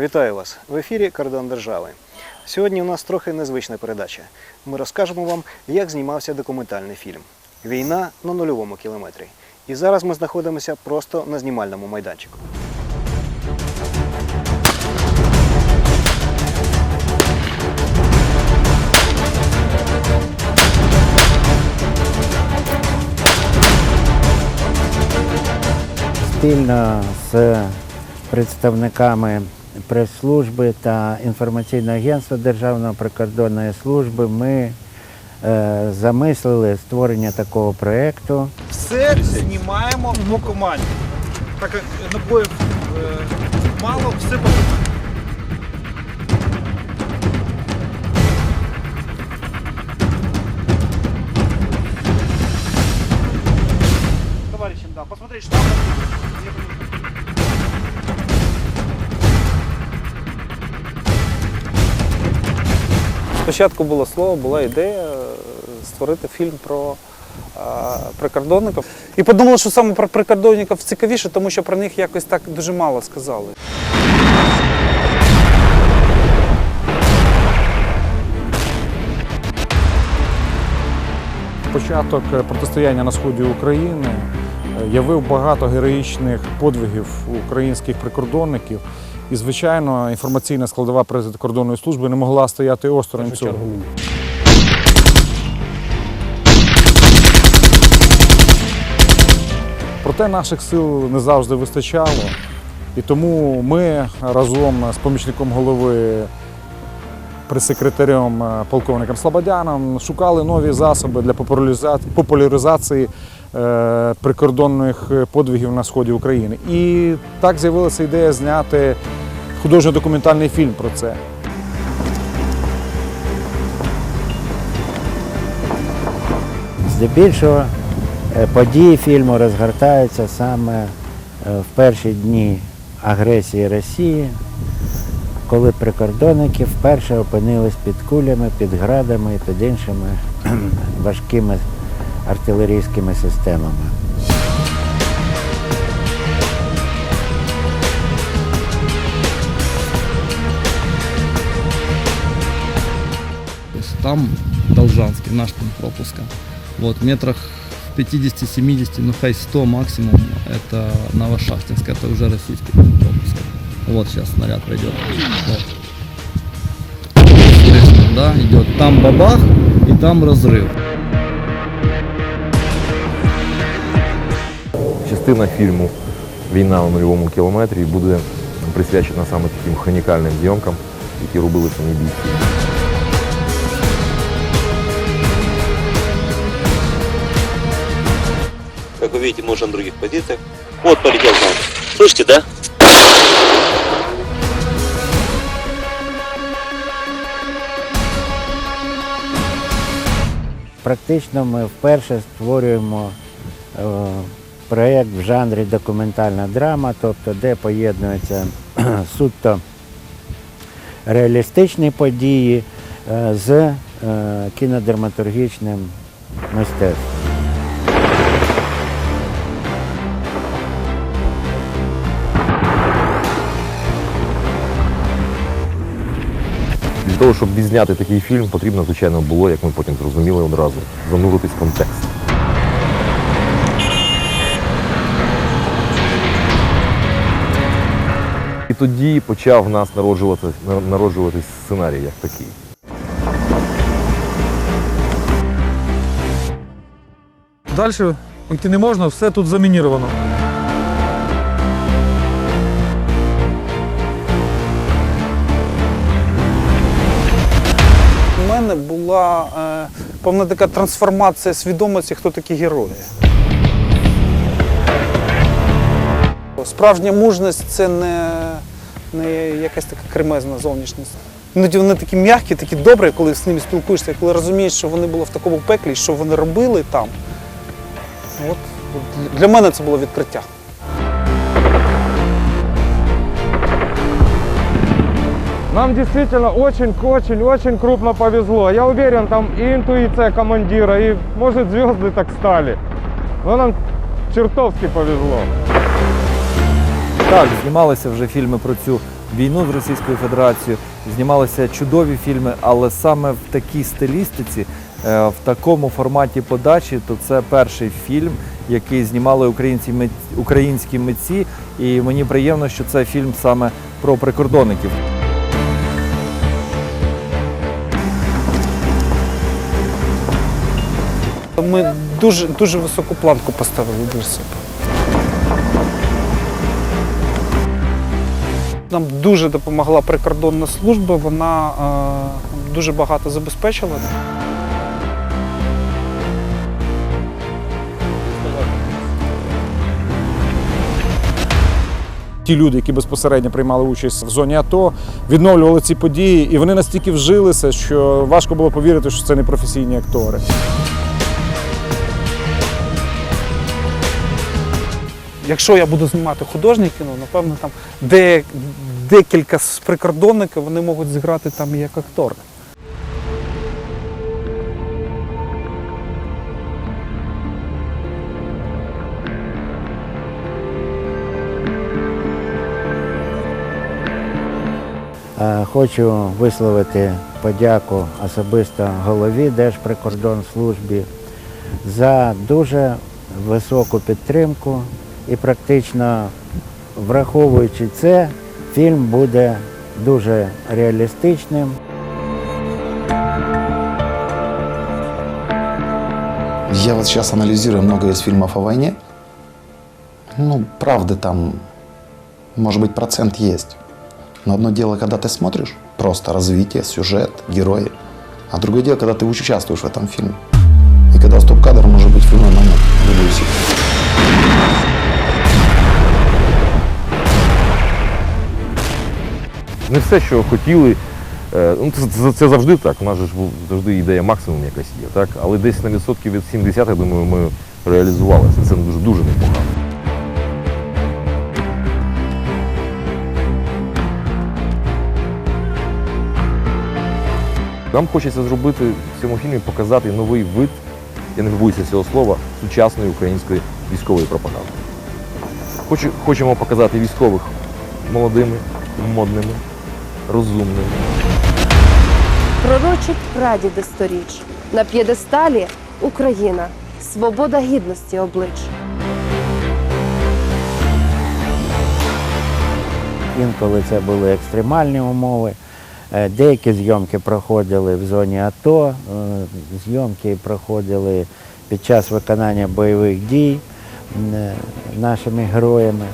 Вітаю вас! В ефірі Кордон Держави. Сьогодні у нас трохи незвична передача. Ми розкажемо вам, як знімався документальний фільм Війна на нульовому кілометрі. І зараз ми знаходимося просто на знімальному майданчику. спільно з представниками прес-служби та інформаційного агентства Державної прикордонної служби ми е, замислили створення такого проєкту. Все знімаємо по команді. Так як набоїв е, мало, все Спочатку було слово, була ідея е, створити фільм про е, прикордонників. І подумали, що саме про прикордонників цікавіше, тому що про них якось так дуже мало сказали. Початок е, протистояння на сході України явив багато героїчних подвигів українських прикордонників. І, звичайно, інформаційна складова прикордонної служби не могла стояти осторонь цього. Проте наших сил не завжди вистачало. І тому ми разом з помічником голови прес-секретарем е, полковником Слободяном шукали нові засоби для популяриза- популяризації е, прикордонних подвигів на сході України. І так з'явилася ідея зняти художньо-документальний фільм про це. Здебільшого е, події фільму розгортаються саме е, в перші дні агресії Росії, коли прикордонники вперше опинились під кулями, під градами і під іншими важкими артилерійськими системами. Там Должанский, наш пункт пропуска. Вот, метрах в 50-70, ну хай 100 максимум, это Новошахтинск, это уже российский пункт пропуска. Вот сейчас снаряд пройдет. Вот. Слышно, да, идет. Там бабах и там разрыв. Частина фільму Війна на нульовому кілометрі буде присвячена саме таким хронікальним зйомкам, які робили самі бійці. Как вы видите, мы уже на других позициях. Вот полетел к нам. Слышите, да? Практично ми вперше створюємо е, проєкт в жанрі документальна драма, тобто де поєднуються суто реалістичні події е, з е, кінодраматургічним мистецтвом. Для того, щоб відзняти такий фільм, потрібно, звичайно, було, як ми потім зрозуміли одразу, зануритись в контекст. Тоді почав в нас народжуватись, народжуватись сценарій як такий. Далі йти не можна, все тут замініровано. У мене була е, певна така трансформація свідомості, хто такі герої. Справжня мужність це не, не якась така кремезна зовнішність. Іноді вони такі м'які, такі добрі, коли з ними спілкуєшся, коли розумієш, що вони були в такому пеклі, що вони робили там. От, для мене це було відкриття. Нам действительно очень-очень-очень крупно повезло. Я уверен, там и интуиция командира, и, может, звезды так стали. Но нам чертовски повезло. Так, знімалися вже фільми про цю війну з Російською Федерацією. Знімалися чудові фільми, але саме в такій стилістиці, е, в такому форматі подачі, то це перший фільм, який знімали українці українські митці. І мені приємно, що це фільм саме про прикордонників. Ми дуже, дуже високу планку поставили для себе. Нам дуже допомогла прикордонна служба, вона е, дуже багато забезпечила. Ті люди, які безпосередньо приймали участь в зоні АТО, відновлювали ці події, і вони настільки вжилися, що важко було повірити, що це не професійні актори. Якщо я буду знімати художнє кіно, напевно, там де, декілька з прикордонників вони можуть зіграти там як актори. Е, Хочу висловити подяку особисто голові Держприкордонслужбі за дуже високу підтримку і практично враховуючи це, фільм буде дуже реалістичним. Я вот сейчас анализирую много из фильмов о войне. Ну, правды там, может быть, процент есть. Но одно дело, когда ты смотришь, просто развитие, сюжет, герои. А другое дело, когда ты участвуешь в этом фильме. И когда стоп-кадр может быть в любой момент, в любую секунду. Не все, що хотіли. е, Ну, це, це, завжди так. У нас же ж завжди ідея максимум якась є, так? Але десь на відсотків від 70, я думаю, ми реалізувалися. Це дуже дуже непогано. Нам хочеться зробити в цьому фільмі показати новий вид, я не побоюся цього слова, сучасної української військової пропаганди. Хочемо показати військових молодими, модними, розумними. Пророчить прадіди сторіч. На п'єдесталі Україна, свобода гідності облич. Інколи це були екстремальні умови. Е, Деякі зйомки проходили в зоні АТО, е, зйомки проходили під час виконання бойових дій е, нашими героями.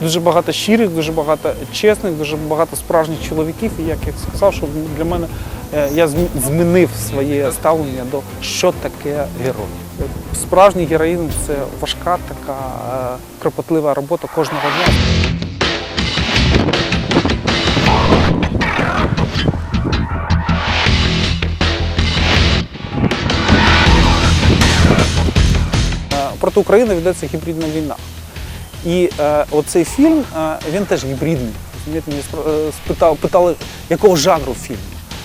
Дуже багато щирих, дуже багато чесних, дуже багато справжніх чоловіків. І як я сказав, що для мене е, я змінив своє ставлення до що таке герой. Справжній героїзм це важка така е, кропотлива робота кожного дня. Е, Проти України ведеться гібридна війна. І е, оцей фільм е, він теж гібридний. Розумієте, Мені е, спитав, питали, якого жанру фільм.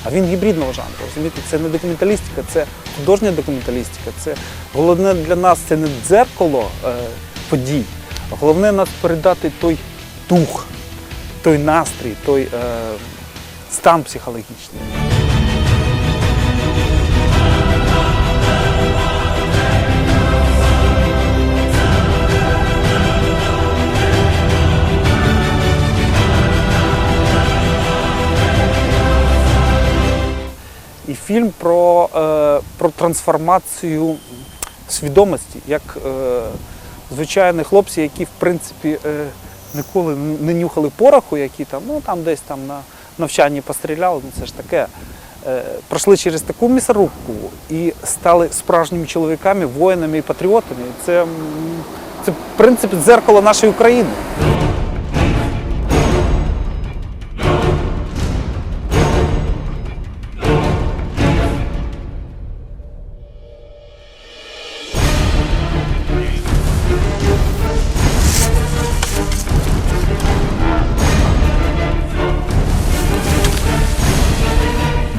А він гібридного жанру. Розумієте, це не документалістика, це художня документалістика. Це головне для нас це не дзеркало е, подій, головне нас передати той дух, той настрій, той е, стан психологічний. Фільм про, е, про трансформацію свідомості, як е, звичайні хлопці, які в принципі е, ніколи не нюхали пороху, які там, ну там десь там на навчанні постріляли, ну це ж таке. Пройшли через таку місорубку і стали справжніми чоловіками, воїнами і патріотами. Це, це в принципі дзеркало нашої України.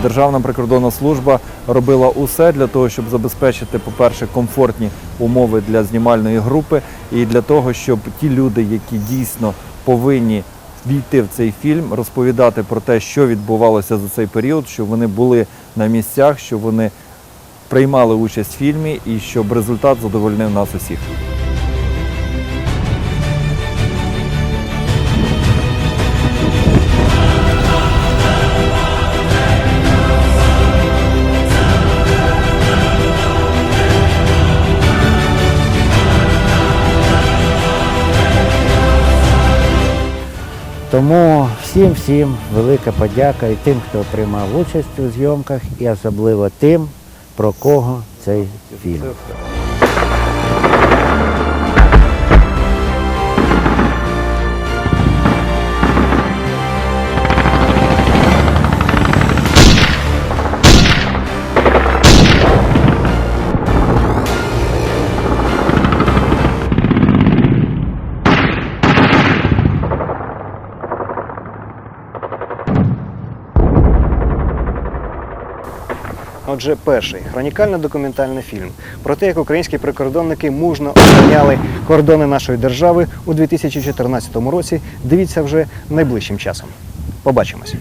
Державна прикордонна служба робила усе для того, щоб забезпечити, по-перше, комфортні умови для знімальної групи, і для того, щоб ті люди, які дійсно повинні війти в цей фільм, розповідати про те, що відбувалося за цей період, щоб вони були на місцях, щоб вони приймали участь в фільмі і щоб результат задовольнив нас усіх. Тому всім всім велика подяка і тим, хто приймав участь у зйомках, і особливо тим, про кого цей фільм. Отже, перший хронікальний документальний фільм про те, як українські прикордонники мужно охороняли кордони нашої держави у 2014 році. Дивіться вже найближчим часом. Побачимось.